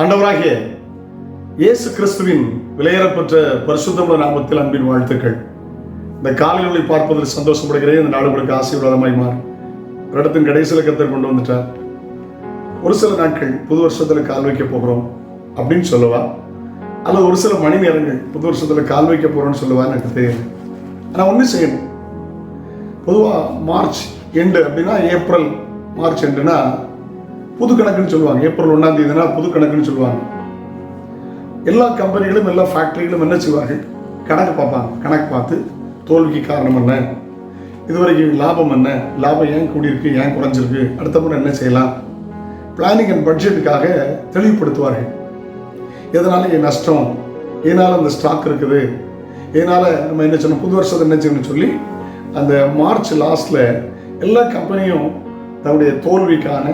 ஆண்டவராகிய இயேசு கிறிஸ்துவின் விலையேறப்பெற்ற பரிசுத்தமுள்ள நாமத்தில் அன்பின் வாழ்த்துக்கள். இந்த காலையில் பார்ப்பதில் சந்தோஷப்படுகிறேன். இந்த நாடு உங்களுக்கு ஆசீர்வாதமாய் மாறும். இடத்தின் கடைசியில் கத்தர் கொண்டு வந்துட்டார். ஒரு சில நாட்கள் புது வருஷத்தில் கால் வைக்க போகிறோம் அப்படின்னு சொல்லுவா? அல்லது ஒரு சில மணி நேரங்கள் புது வருஷத்தில் கால் வைக்க போகிறோம்னு சொல்லுவான்னு எனக்கு தெரியல. ஆனால் ஒண்ணு செய்யணும். பொதுவாக மார்ச் எண்டு அப்படின்னா ஏப்ரல் மார்ச் எண்டுனா புது கணக்குன்னு சொல்லுவாங்க. ஏப்ரல் ஒன்றாம் தேதினா புது கணக்குன்னு சொல்லுவாங்க. எல்லா கம்பெனிகளும் எல்லா ஃபேக்ட்ரிகளும் என்ன செய்வாங்க? கணக்கு பார்ப்பாங்க. கணக்கு பார்த்து தோல்விக்கு காரணம் என்ன? இதுவரைக்கும் லாபம் என்ன? லாபம் ஏன் கூடியிருக்கு? ஏன் குறைஞ்சிருக்கு? அடுத்த முறை என்ன செய்யலாம்? பிளானிங் அண்ட் பட்ஜெட்டுக்காக தெளிவுபடுத்துவார்கள். எதனால என் நஷ்டம்? ஏனால அந்த ஸ்டாக் இருக்குது? ஏனால நம்ம என்ன சொன்னோம் புது வருஷத்தை என்ன செய்யணும்னு சொல்லி அந்த மார்ச் லாஸ்ட்ல எல்லா கம்பெனியும் தன்னுடைய தோல்விக்கான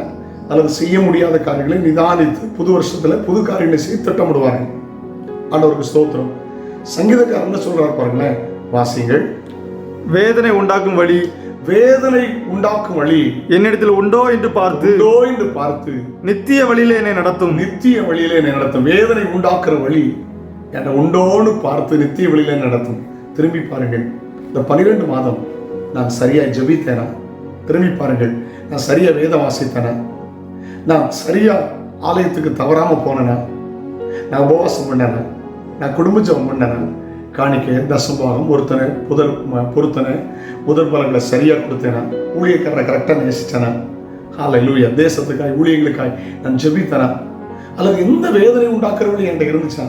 அல்லது செய்ய முடியாத காரியங்களை நிதானித்து புது வருஷத்துல புது காரியங்களை செய்து திட்டமிடுவார்கள். ஆண்டவருக்கு ஸ்தோத்திரம். சங்கீதக்காரர் என்ன சொல்றாரு பாருங்களேன் வாசிங்கள் வேதனை உண்டாக்கும் வழி. வேதனை உண்டாக்கும் வழி. என்னிடத்தில் உண்டோ என்று பார்த்து. உண்டோ என்று பார்த்து. நித்திய வழியிலே என்னை நடத்தும். நித்திய வழியிலே என்னை நடத்தும். வேதனை உண்டாக்குற வழி. என்னை உண்டோன்னு பார்த்து நித்திய வழியிலே நடத்தும். திரும்பி பாருங்கள். இந்த பனிரெண்டு மாதம் நான் சரியா ஜெபித்தேனா? திரும்பி பாருங்கள். நான் சரியா வேதம் வாசித்தேனா? நான் சரியா ஆலயத்துக்கு தவறாம போனேனா? நான் உபவாசம் பண்ணேனா? நான் குடும்ப ஜெபம் பண்ணேனா? காணிக்கை தசம்பாகம் ஒருத்தனை புதல் பொருத்தனை முதல் பலங்களை சரியா கொடுத்தேனா? ஊழியக்காரரை கரெக்டாக நேசித்தேனா ஹாலை லூயா தேசத்துக்காய் ஊழியங்களுக்காய் நான் ஜெபித்தேனா? அல்லது எந்த வேதனை உண்டாக்குறவங்க என்கிட்ட இருந்துச்சா?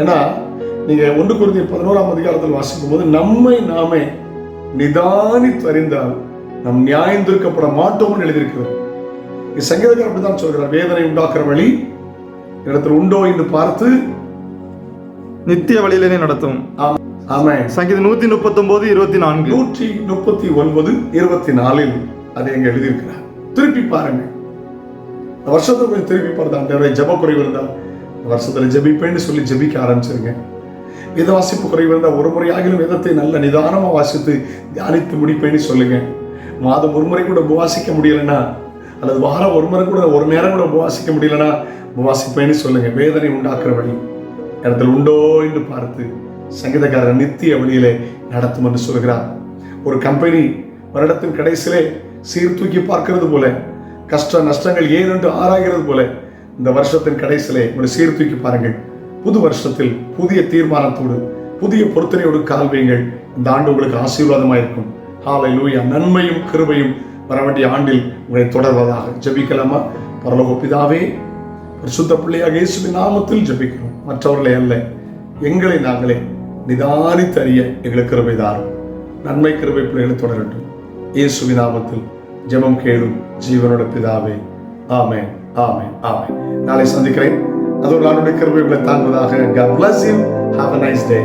ஏன்னா நீங்க ஒன்று குருந்திய பதினோராம் அதிகாரத்தில் வாசிக்கும் போது நம்மை நாமே நிதானித்து அறிந்தால் நம் நியாயம் திருக்கப்பட மாட்டோம்னு எழுதியிருக்கிறோம். சங்கீதக்காரர் அப்படிதான் சொல்கிறார். வேதனை உண்டாக்குற வழி இடத்துல உண்டோ என்று பார்த்து நித்திய வழியிலே நடத்தும். ஆமே. சங்கீதம் நூத்தி முப்பத்தொன்பது இருபத்தி நான்கு. நூற்றி முப்பத்தி ஒன்பது இருபத்தி நாலில் அதை எங்க எழுதியிருக்கிறார். திருப்பி பாருங்க வருஷத்துல கொஞ்சம் திருப்பி பாருங்க. ஆண்டவரே ஜெப குறைவு இருந்தால் வருஷத்துல ஜெபிப்பேன்னு சொல்லி ஜெபிக்க ஆரம்பிச்சிருங்க. வேத வாசிப்பு குறைவு இருந்தால் ஒரு முறையாகிலும் வேதத்தை நல்ல நிதானமா வாசித்து தியானித்து முடிப்பேன்னு சொல்லுங்க. மாதம் ஒரு முறை கூட உபவாசிக்க முடியலன்னா அல்லது வாரம் ஒரு முறை கூட ஒரு நேரம் கூட உபவாசிக்க முடியலன்னா உபவாசிப்பேன்னு சொல்லுங்க. வேதனை உண்டாக்குற வழி. இடத்துல உண்டோ என்று பார்த்து சங்கீதக்காரர் நித்திய வழியிலே நடத்தும் என்று சொல்கிறார். ஒரு கம்பெனி வருடத்தின் கடைசியிலே சீர்தூக்கி பார்க்கிறது போல கஷ்ட நஷ்டங்கள் ஏன் என்று ஆராய்கிறது போல இந்த வருஷத்தின் கடைசியிலே உங்களை சீர்தூக்கி பாருங்கள். புது வருஷத்தில் புதிய தீர்மானத்தோடு புதிய பொருத்தனையோடு கால்வியுங்கள் இந்த ஆண்டு உங்களுக்கு ஆசீர்வாதமாக இருக்கும் ஹாலை லூயா நன்மையும் கிருபையும் வர வேண்டிய ஆண்டில் உங்களை தொடர்வதாக ஜபிக்கலாமா? பரலோக பிதாவே பரிசுத்த பிள்ளையாக இயேசுவின் நாமத்தில் ஜபிக்கிறோம். மற்றவர்களை அல்ல எங்களை நாங்களே நிதானித்தறிய எங்களுக்கு கிருபை தாரும். நன்மை கிருபை பிள்ளைகளை தொடரட்டும். இயேசுவின் நாமத்தில் ஜெபம் கேளும் ஜீவனோட பிதாவே. ஆமே ஆமே ஆமே நாளை சந்திக்கிறேன். அதோடு நானுடைய கிருபைகளை தாங்குவதாக God bless you. Have a nice day.